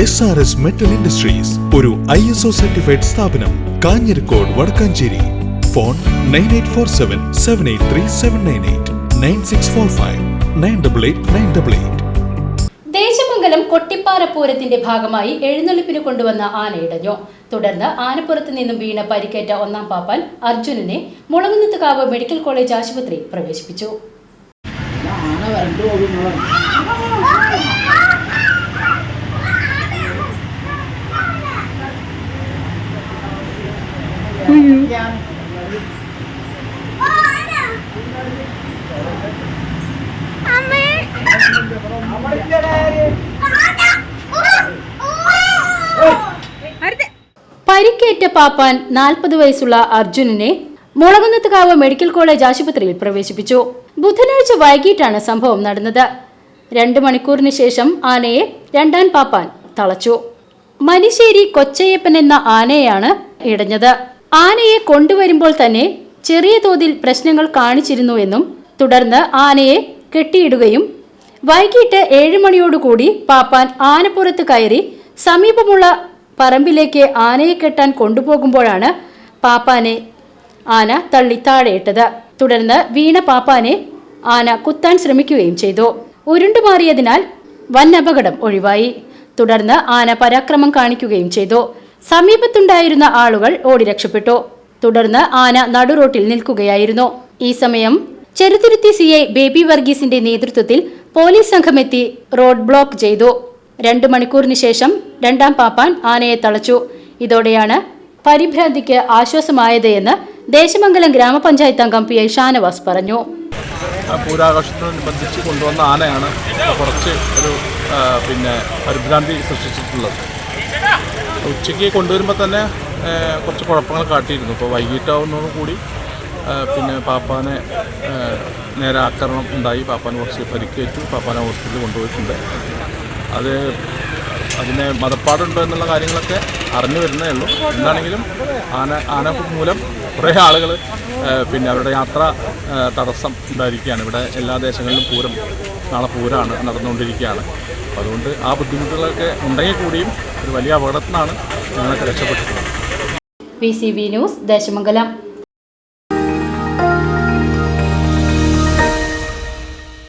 S R S metal industries ഒരു I S O certified സ്ഥാപനം Kanjirakode Vadakkanchery. Phone nine eight four seven seven eight three seven nine eight nine six four five nine double eight nine double eight Desamangalam Kottippara പൂരത്തിന്റെ ഭാഗമായി എഴുന്നള്ളിപ്പിന് കൊണ്ടുവന്ന ആനയിടഞ്ഞു തുടർന്ന് ആനപ്പുറത്ത് നിന്നും വീണ പരിക്കേറ്റ ഒന്നാം പാപ്പാൻ അർജുനനെ മുളകുന്നത്തുകാവ് മെഡിക്കൽ കോളേജ് ആശുപത്രി പ്രവേശിപ്പിച്ചു. ആന വരണ്ടു പരിക്കേറ്റ പാപ്പാൻ നാൽപ്പത് വയസ്സുള്ള അർജുനനെ മുളകുന്നത്തുകാവ് മെഡിക്കൽ കോളേജ് ആശുപത്രിയിൽ പ്രവേശിപ്പിച്ചു. ബുധനാഴ്ച വൈകിട്ടാണ് സംഭവം നടന്നത്. രണ്ട് മണിക്കൂറിന് ശേഷം ആനയെ രണ്ടാൻ പാപ്പാൻ തളച്ചു. മനിശ്ശേരി കൊച്ചയ്യപ്പൻ എന്ന ആനയെയാണ് ഇടഞ്ഞത്. ആനയെ കൊണ്ടുവരുമ്പോൾ തന്നെ ചെറിയ തോതിൽ പ്രശ്നങ്ങൾ കാണിച്ചിരുന്നുവെന്നും തുടർന്ന് ആനയെ കെട്ടിയിടുകയും വൈകിട്ട് ഏഴ് മണിയോടുകൂടി പാപ്പാൻ ആനപ്പുറത്ത് കയറി സമീപമുള്ള പറമ്പിലേക്ക് ആനയെ കെട്ടാൻ കൊണ്ടുപോകുമ്പോഴാണ് പാപ്പാനെ ആന തള്ളി താഴെയിട്ടത്. തുടർന്ന് വീണ പാപ്പാനെ ആന കുത്താൻ ശ്രമിക്കുകയും ചെയ്തു. ഉരുണ്ടുമാറിയതിനാൽ വൻ അപകടം ഒഴിവായി. തുടർന്ന് ആന പരാക്രമം കാണിക്കുകയും ചെയ്തു. സമീപത്തുണ്ടായിരുന്ന ആളുകൾ ഓടി രക്ഷപ്പെട്ടു. തുടർന്ന് ആന നടുറോട്ടിൽ നിൽക്കുകയായിരുന്നു. ഈ സമയം ചെറുതുരുത്തി സി ഐ ബേബി വർഗീസിന്റെ നേതൃത്വത്തിൽ പോലീസ് സംഘമെത്തി റോഡ് ബ്ലോക്ക് ചെയ്തു. രണ്ടു മണിക്കൂറിന് ശേഷം രണ്ടാം പാപ്പാൻ ആനയെ തളച്ചു. ഇതോടെയാണ് പരിഭ്രാന്തിക്ക് ആശ്വാസമായത് എന്ന് ദേശമംഗലം ഗ്രാമപഞ്ചായത്ത് അംഗം പി ഐ ഷാനവാസ് പറഞ്ഞു. പൂരാഘോഷത്തോടനുബന്ധിച്ച് കൊണ്ടുവന്ന ആനയാണ് കുറച്ച് ഒരു പിന്നെ പരിഭ്രാന്തി സൃഷ്ടിച്ചിട്ടുള്ളത്. ഉച്ചയ്ക്ക് കൊണ്ടുവരുമ്പോൾ തന്നെ കുറച്ച് കുഴപ്പങ്ങൾ കാട്ടിയിരുന്നു. ഇപ്പോൾ വൈകിട്ടാവുന്നതോടു കൂടി പിന്നെ പാപ്പാനെ നേരെ ആക്രമണം ഉണ്ടായി. പാപ്പാന് കുറച്ച് പരിക്കേറ്റു. പാപ്പാനെ ഹോസ്പിറ്റലിൽ കൊണ്ടുപോയിട്ടുണ്ട്. അത് അതിനെ മതപ്പാടുണ്ടോ എന്നുള്ള കാര്യങ്ങളൊക്കെ അറിഞ്ഞു വരുന്നേ ഉള്ളൂ. എന്താണെങ്കിലും ആന ആന മൂലം കുറേ ആളുകൾ പിന്നെ അവരുടെ യാത്ര തടസ്സം ഉണ്ടായിരിക്കുകയാണ്. ഇവിടെ എല്ലാ ദേശങ്ങളിലും പൂരം നാളെ പൂരമാണ് നടന്നുകൊണ്ടിരിക്കുകയാണ്. അതുകൊണ്ട് ആ ബുദ്ധിമുട്ടുകളൊക്കെ ഉണ്ടെങ്കിൽ കൂടിയും ഒരു വലിയ അപകടത്തിനാണ് ഞങ്ങളൊക്കെ രക്ഷപ്പെട്ടിട്ടുള്ളത്. P C B news Desamangalam.